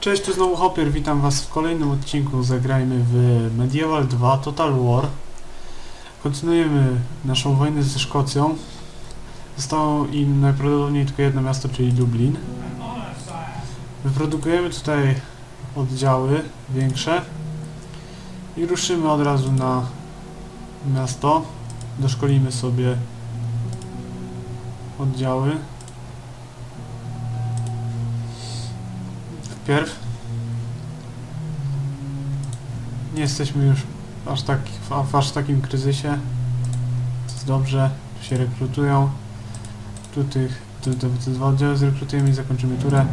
Cześć, tu znowu Hopper, witam was w kolejnym odcinku Zagrajmy w Medieval 2 Total War. Kontynuujemy naszą wojnę ze Szkocją. Zostało im najprawdopodobniej tylko jedno miasto, czyli Dublin. Wyprodukujemy tutaj oddziały większe i ruszymy od razu na miasto. Doszkolimy sobie oddziały. Wpierw. Nie jesteśmy już aż, tak, w, aż takim kryzysie. Jest dobrze, tu się rekrutują. Tu tych, tu, tu, te dwa oddziały zrekrutujemy i zakończymy turę.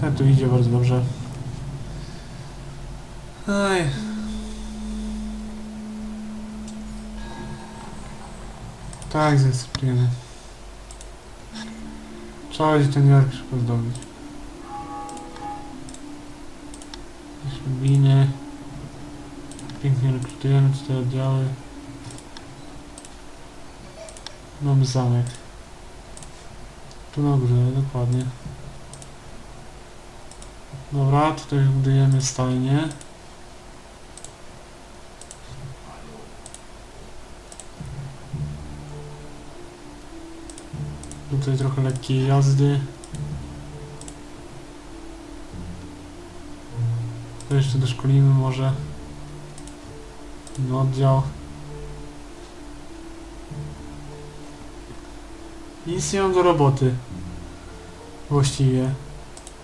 Ten tu idzie bardzo dobrze. Ej. Tak, zrekrutujemy. Trzeba będzie ten York szybko zdobyć. Ślubiny. Pięknie rekrutujemy tutaj oddziały. Mamy zamek. Tu na górze, dokładnie. Dobra, tutaj budujemy stajnie. Tutaj trochę lekkiej jazdy. To jeszcze doszkolimy może. Ten oddział. Nic nie mam do roboty. Właściwie.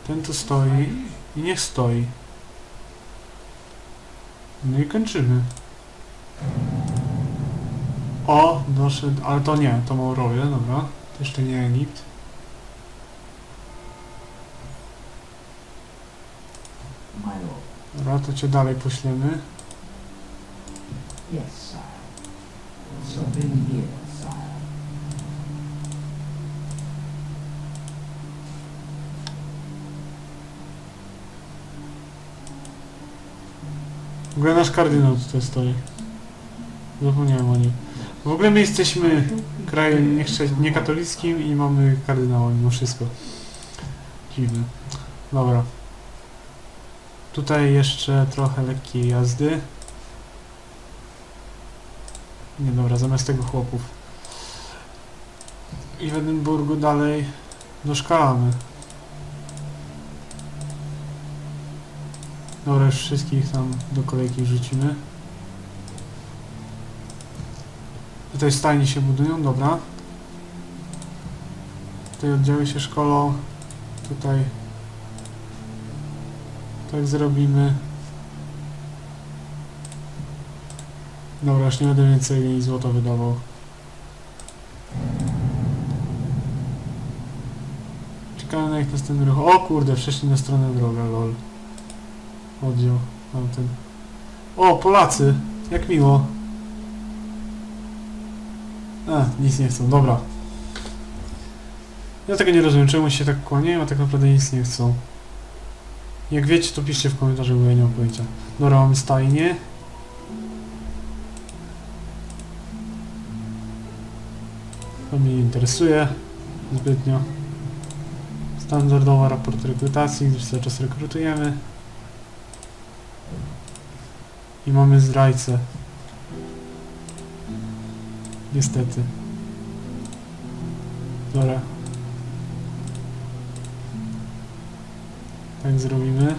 Ten tu stoi i niech stoi. No i kończymy. O, doszedł, ale to nie, to Maurowie, dobra. To jeszcze nie Egipt. My lord. Dobra, to cię dalej poślemy. Yes, sire. Something here, sire. W ogóle nasz kardynał tutaj stoi. Zapomniałem o nim. W ogóle my jesteśmy krajem niekatolickim i mamy kardynała mimo wszystko. Dziwne. Dobra. Tutaj jeszcze trochę lekkiej jazdy. Nie dobra, zamiast tego chłopów. I w Edynburgu dalej doszkalamy. Dobra, już wszystkich tam do kolejki wrzucimy. Tutaj stajnie się budują, dobra. Tutaj oddziały się szkolą. Tutaj tak zrobimy. Dobra, już nie będę więcej złota wydawał. Czekamy na ich następny ruch. O kurde, przeszli na stronę droga, lol. Oddział tamten. O, Polacy! Jak miło. A, nic nie chcą, dobra. Ja tego nie rozumiem, czemu się tak kłaniają, a tak naprawdę nic nie chcą. Jak wiecie, to piszcie w komentarzu, bo ja nie mam pojęcia. Dobra, mamy stajnie. To mnie nie interesuje zbytnio. Standardowa raport rekrutacji, gdyż cały czas rekrutujemy. I mamy zdrajcę. Niestety. Dobra. Tak zrobimy.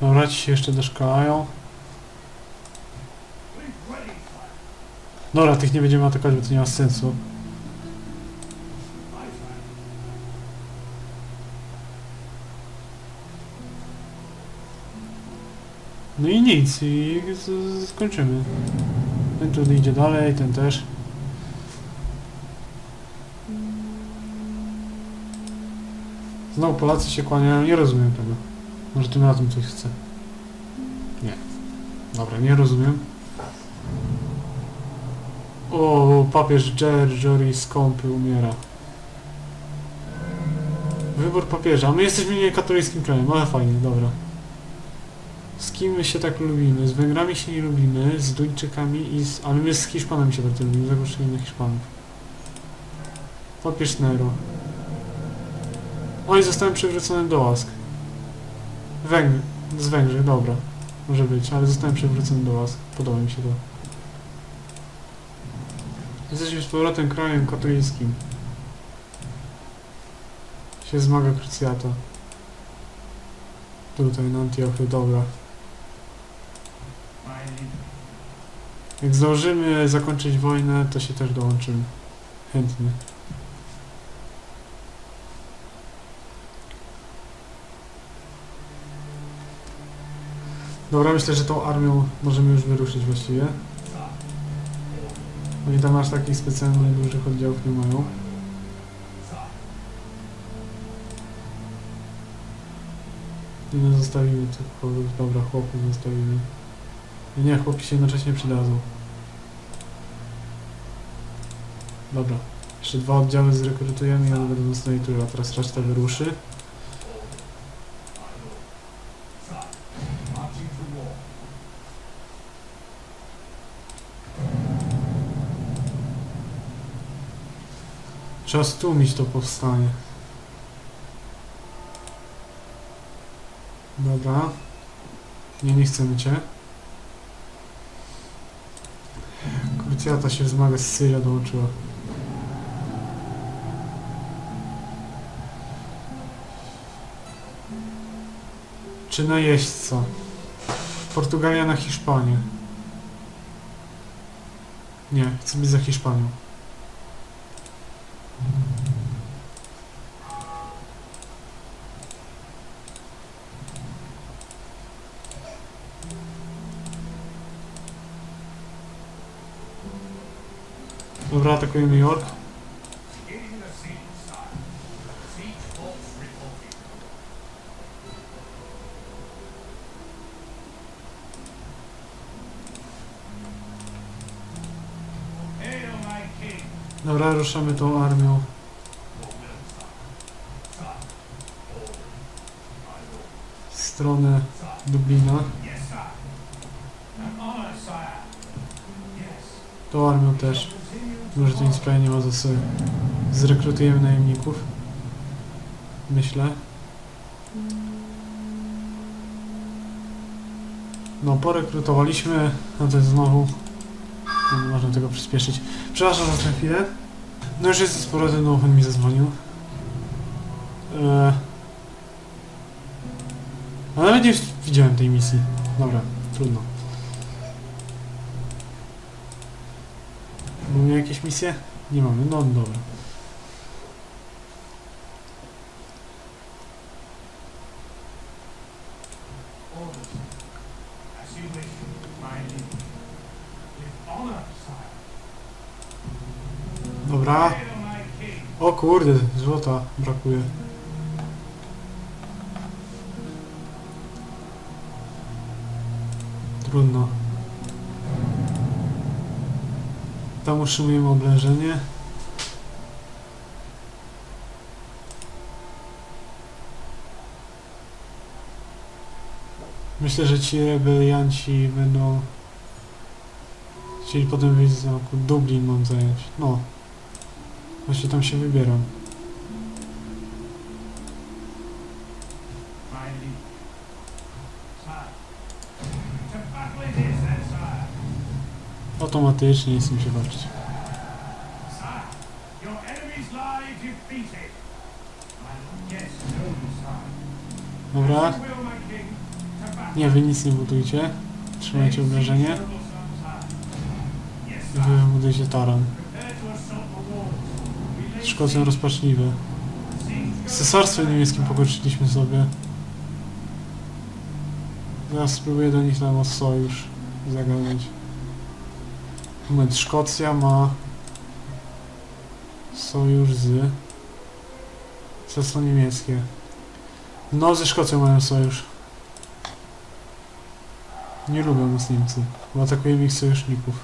Dobra, ci się jeszcze doszkalają. Dobra, tych nie będziemy atakować, bo to nie ma sensu. No i nic, i skończymy. Ten tu idzie dalej, ten też. Znowu Polacy się kłaniają, nie rozumiem tego. Może tym razem coś chce. Nie. Dobra, nie rozumiem. O, papież Jer, Jory skąpy umiera. Wybór papieża. My jesteśmy nie katolickim krajem, ale fajnie, dobra. Z kim my się tak lubimy? Z Węgrami się nie lubimy, z Duńczykami i z... Ale my z Hiszpanami się tak lubimy, zagłosujemy na Hiszpanów. Papież Nero. Oj, zostałem przywrócony do łask. Węgry. Z Węgrzy, dobra. Może być, ale zostałem przywrócony do łask. Podoba mi się to. Jesteśmy z powrotem krajem katolickim. Się zmaga krucjata. Tutaj na Antiochy, dobra. Jak zdążymy zakończyć wojnę, to się też dołączymy. Chętnie. Dobra, myślę, że tą armią możemy już wyruszyć właściwie. Oni tam aż takich specjalnych dużych oddziałów nie mają. I no zostawimy tych chłopów. Dobra, chłopów zostawimy. Nie, chłopi się jednocześnie przydadzą. Dobra. Jeszcze dwa oddziały zrekrutujemy i one będą turze, a teraz reszta wyruszy. Marching to war. Trzeba stłumić to powstanie. Dobra. Nie, nie chcemy cię. Krucjata się wzmaga, Syria dołączyła. Czy najeźdźca? Portugalia na Hiszpanię. Nie, chcę być za Hiszpanią. Dobra, atakujemy York. Getting the siege, sire. Siege force reporting. Hail my king. Dobra, ruszamy tą armią. W stronę. Dublina. Tą armią też. Może to nic prawie nie ma za sobie. Zrekrutujemy najemników. Myślę. No, porekrutowaliśmy, no to jest znowu... No, nie można tego przyspieszyć. Przepraszam za tę chwilę. No już jest z powrotem, no on mi zadzwonił. Eee... A nawet nie widziałem tej misji. Dobra, trudno. Mamy jakieś misje? Nie mamy, no dobra. Sire. Dobra. King. O kurde, złota brakuje. Trudno. Tam utrzymujemy oblężenie. Myślę, że ci rebelianci będą chcieli potem wyjść z zamku. Dublin mam zająć. No. Właśnie tam się wybieram. Automatycznie jest mi się walczyć. Sire, your enemies lie defeated. My lord, yes, no, sire. Dobra. Nie, wy nic nie budujcie. Trzymajcie obrażenie. Wy budujcie taran. Szkocją rozpaczliwe. Z cesarstwem niemieckim pokoczyliśmy sobie. Zaraz spróbuję do nich tam o sojusz zagadać. Moment, Szkocja ma sojusz z Cesarstwo niemieckie. No, ze Szkocją mają sojusz. Nie lubią nas Niemcy, bo atakujemy ich sojuszników.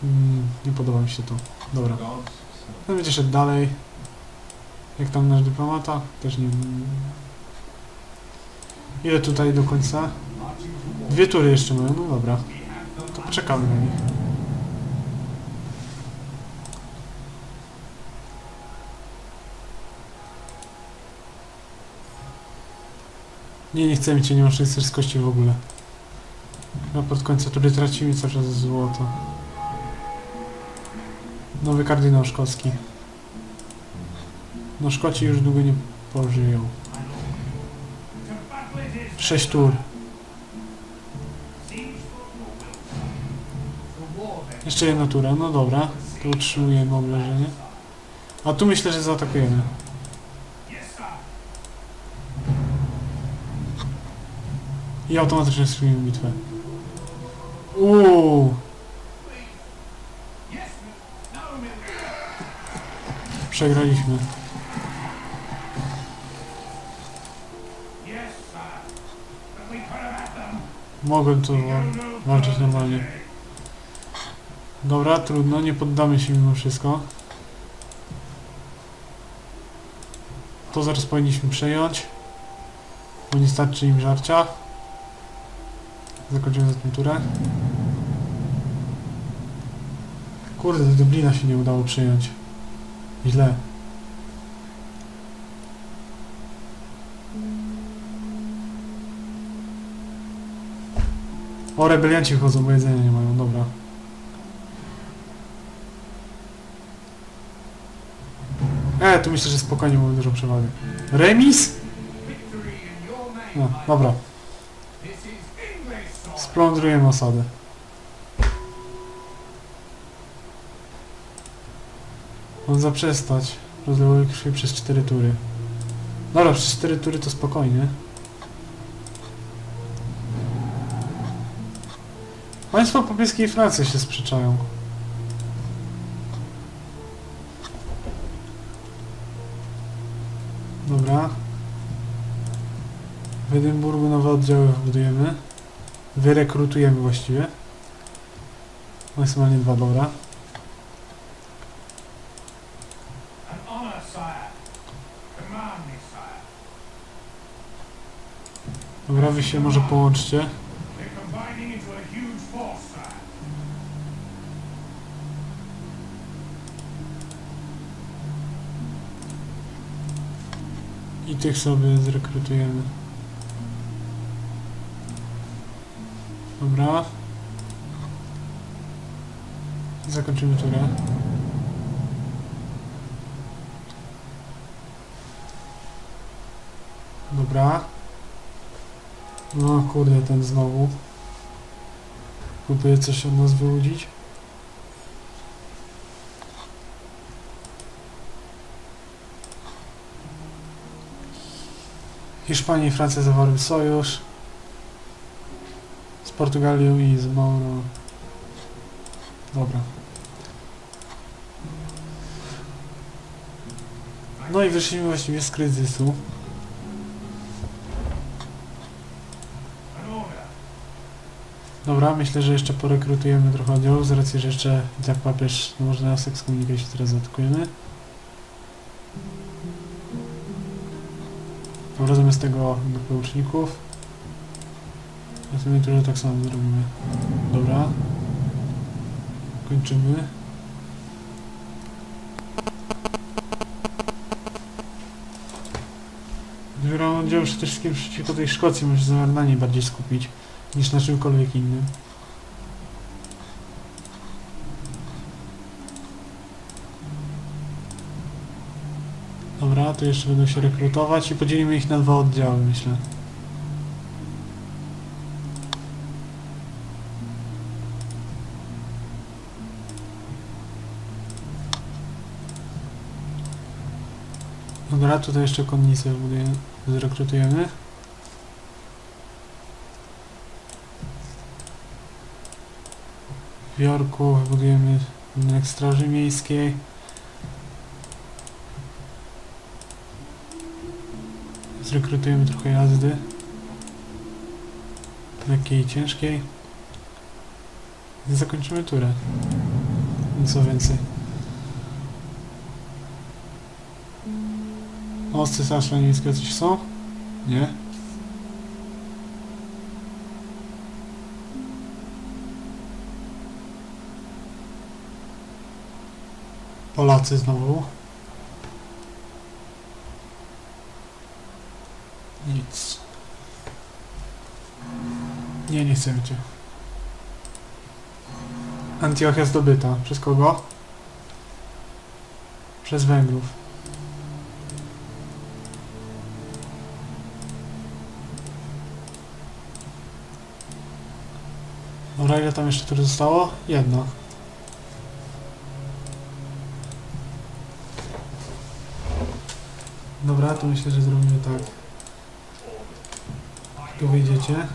Hmm, nie podoba mi się to. Dobra. Ten będzie szedł dalej. Jak tam nasz dyplomata? Też nie. Ile tutaj do końca? To. Dwie tury jeszcze mają, no dobra. To poczekamy na nich. Nie, nie chcemy cię, nie masz rycerskości w ogóle. Raport końca tury tracimy cały czas złoto. Nowy kardynał szkocki. No Szkoci już długo nie pożyją. To battle it is. Sześć tur. Jeszcze jedna tura, no dobra. To utrzymujemy obrażenie. A tu myślę, że zaatakujemy. Yes, sir. I automatycznie strzelimy bitwę. Uuu, przegraliśmy. Mogłem to walczyć normalnie. Dobra, trudno, nie poddamy się mimo wszystko. To zaraz powinniśmy przejąć. Bo nie starczy im żarcia. Zakończymy za tą turę. Kurde, do Dublina się nie udało przejąć. Źle. O, rebelianci wchodzą, bo jedzenia nie mają, dobra. E, tu myślę, że spokojnie mamy dużą przewagę. Remis? No, dobra. Splądrujemy osadę. On zaprzestać. Rozlewały krwi przez 4 tury. Dobra, przez 4 tury to spokojnie. Państwa popieskie i Francja się sprzeczają. Dobra. W Edynburgu nowe oddziały budujemy. Wyrekrutujemy właściwie. Maksymalnie dwa, dobra. Dobra, wy się może połączcie. I tych sobie zrekrutujemy. Dobra. Zakończymy turę. Dobra. No kurde, ten znowu. Próbuje coś od nas wyłudzić. Hiszpania i Francja zawarły sojusz Portugalią i z Mauro. Dobra. No i wyszliśmy właściwie z kryzysu. Dobra, myślę, że jeszcze porekrutujemy trochę oddziałów, z racji, że jeszcze i tak papież no może nas ekskomunikuje się teraz zaatakujemy. Dobra, zamiast tego do poruczników. Następnie turze tak samo zrobimy. Dobra. Kończymy. Wybieram oddział przede wszystkim przeciwko tej Szkocji, może się na niej bardziej skupić niż na czymkolwiek innym. Dobra, to jeszcze będą się rekrutować i podzielimy ich na dwa oddziały, myślę. Dobra, tutaj jeszcze konnicę zrekrutujemy. W Jorku budujemy budynek straży miejskiej. Zrekrutujemy trochę jazdy. Lekkiej i ciężkiej. I zakończymy turę. Co więcej. Oscy Sasza niemieckie coś są? Nie? Polacy znowu. Nic. Nie, nie chcemy cię. Antiochia zdobyta. Przez kogo? Przez Węgrów. Dobra, ile tam jeszcze tu zostało? Jedno. Dobra, to myślę, że zrobimy tak. Tu wyjdziecie.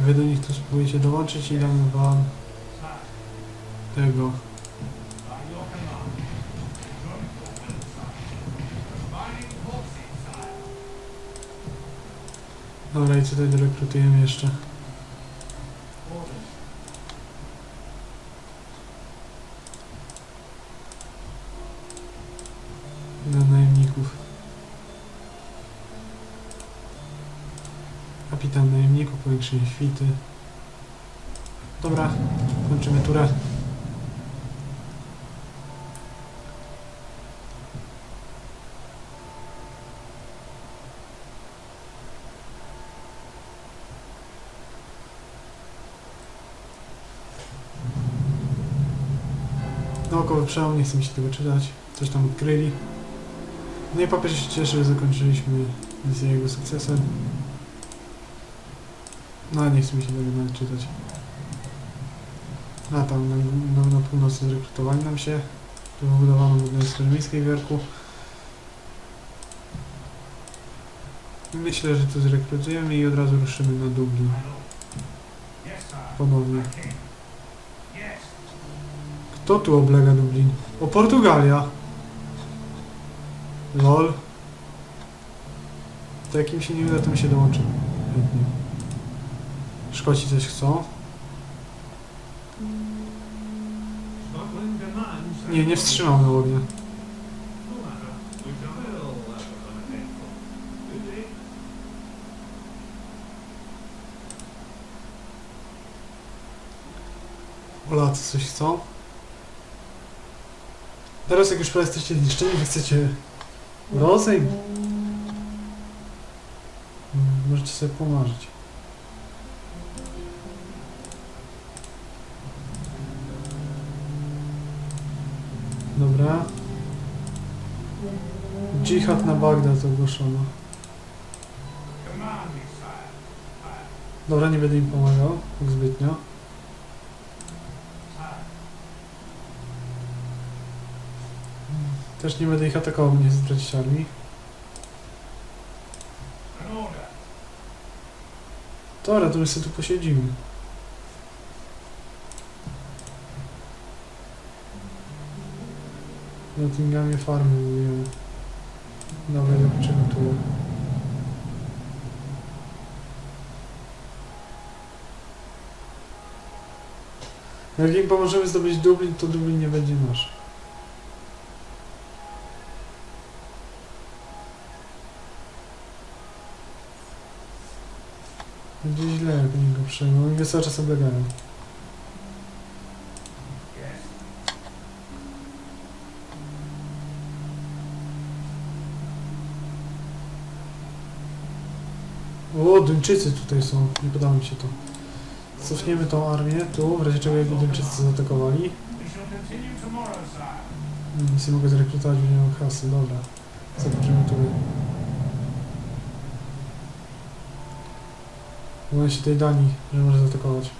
Wy do nich tu spróbujecie dołączyć i damy wam tego. Dobra, i tutaj dorekrutujemy jeszcze. Na najemników. Kapitan najemników, powiększenie świty. Dobra, kończymy turę. Naokoły przełom, nie chcę mi się tego czytać. Coś tam odkryli. No i papież się cieszy, że zakończyliśmy misję jego sukcesem. No nie chce mi się tego nawet czytać. A tam na, na, na północy zrekrutowali nam się. Tu wybudowano budowę Straży Miejskiej w. Myślę, że tu zrekrutujemy i od razu ruszymy na Dublin. Ponownie. Kto tu oblega Dublin? O, Portugalia! Lol. To jak im się nie uda, to mi się dołączy. Szkoci coś chcą? Nie, nie wstrzymamy ognia. Polacy coś chcą? Teraz jak już prawie jesteście zniszczeni, chcecie rozejm? Hmm, Możecie sobie pomarzyć. Dobra. Dżihad na Bagdad ogłoszono. Dobra, nie będę im pomagał, tak zbytnio. Sire. Też nie będę ich atakował, nie chcę stracić armii. An order. Dobra, to my sobie tu posiedzimy. W Nottinghamie farmy budujemy. Dobra, zobaczymy tu. Jak im pomożemy zdobyć Dublin, to Dublin nie będzie nasz. Będzie źle, jak oni go przejmą. Oni cały czas oblegają. O, Duńczycy tutaj są. Nie podoba mi się to. Cofniemy tą armię tu, w razie czego jakby Duńczycy zaatakowali. Nic nie mogę zrekrutować, bo nie mam kasy. Dobra. Zobaczymy tu. Się tej Danii, że może zaatakować.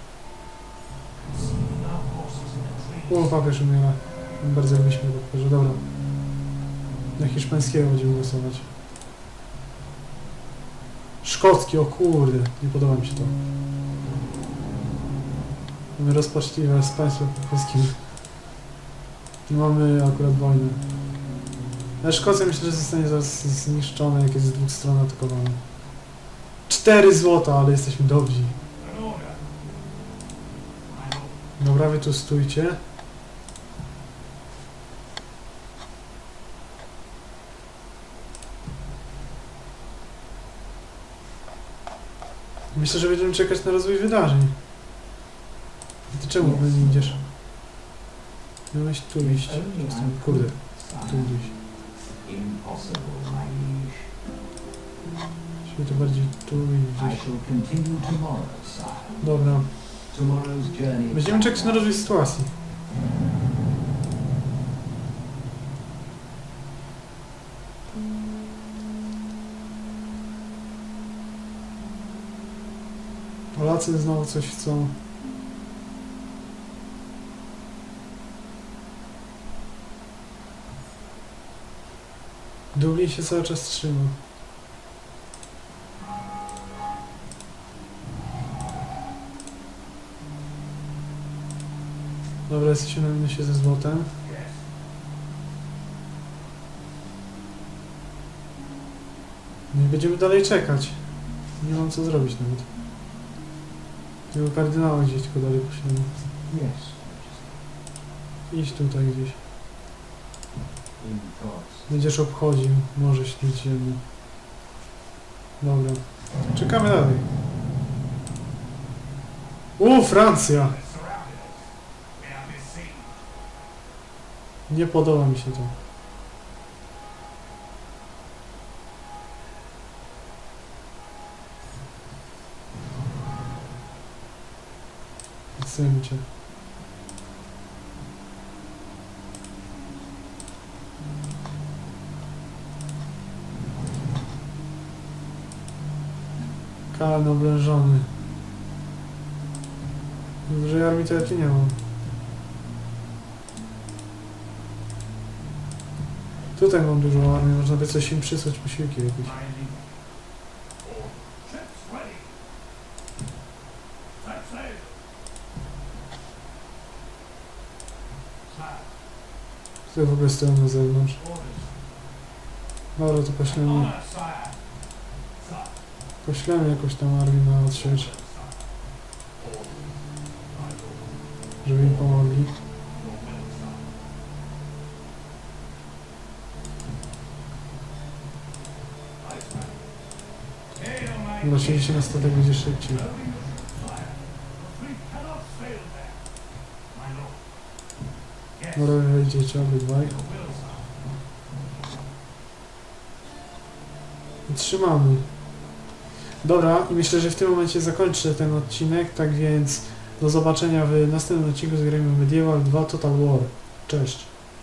O, papież umiera. Bardzo jakbyśmy go papieżu. Dobra. Na hiszpańskiego będziemy głosować. Szkocki, o kurde. Nie podoba mi się to. Mamy rozpaczliwe z państwem polskim. Mamy akurat wojny. Ale Szkocja myślę, że zostanie zaraz zniszczona, jak jest z dwóch stron atakowana. Cztery złota, ale jesteśmy dobrzy. Dobra, wy tu stójcie. Myślę, że będziemy czekać na rozwój wydarzeń. Ty czemu yes. nie idziesz? Miałeś tu iść. Kurde, tu gdzieś. Impossible, my liege. To bardziej tu i I gdzieś. shall continue tomorrow, sire. Dobra. Tomorrow's journey. Będziemy czekać na rozwój sytuacji. Polacy znowu coś chcą. Dublin się cały czas trzyma. Dobra, jesteśmy na minusie ze złotem. No i będziemy dalej czekać. Nie mam co zrobić nawet. Tego kardynała gdzieś tylko dalej poślemy. Yes, Idź tutaj gdzieś. in thoughts. Będziesz obchodził Morze Śródziemne. Dobra. Czekamy dalej. U, Francja! Nie podoba mi się to. Cię. Kalen oblężony. To ja tu nie mam. Tutaj mam dużą armię, można by coś im przysłać posiłki jakieś. Tutaj w ogóle stoją na zewnątrz. Dobra, to poślemy, poślemy jakąś tam armię na odsiecz, żeby im pomogli. Siedzi się na statek, będzie szybciej. Dobra, wejdziecie obydwaj. Trzymamy. Dobra, i myślę, że w tym momencie zakończę ten odcinek, tak więc do zobaczenia w następnym odcinku z Medieval 2 Total War. Cześć.